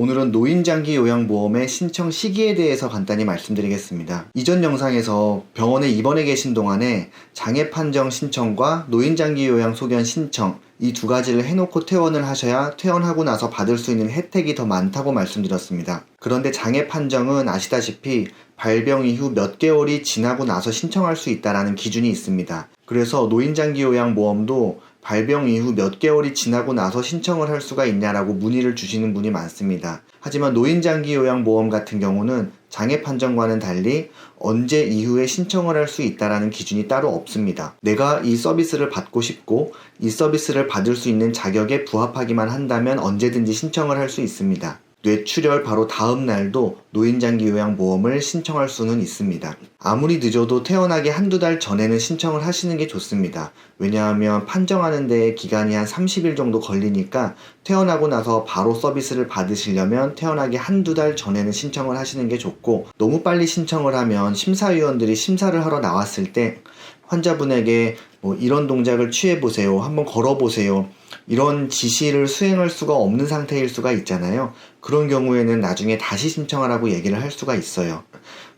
오늘은 노인장기 요양보험의 신청 시기에 대해서 간단히 말씀드리겠습니다. 이전 영상에서 병원에 입원해 계신 동안에 장애 판정 신청과 노인장기 요양 소견 신청 이 두 가지를 해놓고 퇴원을 하셔야 퇴원하고 나서 받을 수 있는 혜택이 더 많다고 말씀드렸습니다. 그런데 장애 판정은 아시다시피 발병 이후 몇 개월이 지나고 나서 신청할 수 있다라는 기준이 있습니다. 그래서 노인장기 요양보험도 발병 이후 몇 개월이 지나고 나서 신청을 할 수가 있냐라고 문의를 주시는 분이 많습니다. 하지만 노인장기 요양보험 같은 경우는 장애 판정과는 달리 언제 이후에 신청을 할 수 있다라는 기준이 따로 없습니다. 내가 이 서비스를 받고 싶고 이 서비스를 받을 수 있는 자격에 부합하기만 한다면 언제든지 신청을 할 수 있습니다. 뇌출혈 바로 다음 날도 노인장기 요양보험을 신청할 수는 있습니다. 아무리 늦어도 태어나기 한두 달 전에는 신청을 하시는 게 좋습니다. 왜냐하면 판정하는 데 기간이 한 30일 정도 걸리니까 태어나고 나서 바로 서비스를 받으시려면 태어나기 한두 달 전에는 신청을 하시는 게 좋고 너무 빨리 신청을 하면 심사위원들이 심사를 하러 나왔을 때 환자분에게 뭐 이런 동작을 취해 보세요. 한번 걸어 보세요. 이런 지시를 수행할 수가 없는 상태일 수가 있잖아요. 그런 경우에는 나중에 다시 신청하라고 얘기를 할 수가 있어요.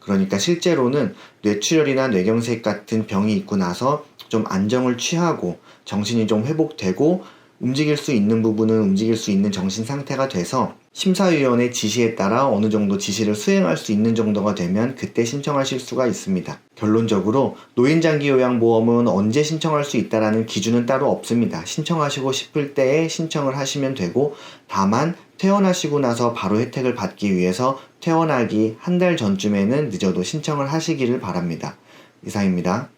그러니까 실제로는 뇌출혈이나 뇌경색 같은 병이 있고 나서 좀 안정을 취하고 정신이 좀 회복되고 움직일 수 있는 부분은 움직일 수 있는 정신 상태가 돼서 심사위원의 지시에 따라 어느 정도 지시를 수행할 수 있는 정도가 되면 그때 신청하실 수가 있습니다. 결론적으로 노인장기 요양보험은 언제 신청할 수 있다라는 기준은 따로 없습니다. 신청하시고 싶을 때에 신청을 하시면 되고 다만 퇴원하시고 나서 바로 혜택을 받기 위해서 퇴원하기 한 달 전쯤에는 늦어도 신청을 하시기를 바랍니다. 이상입니다.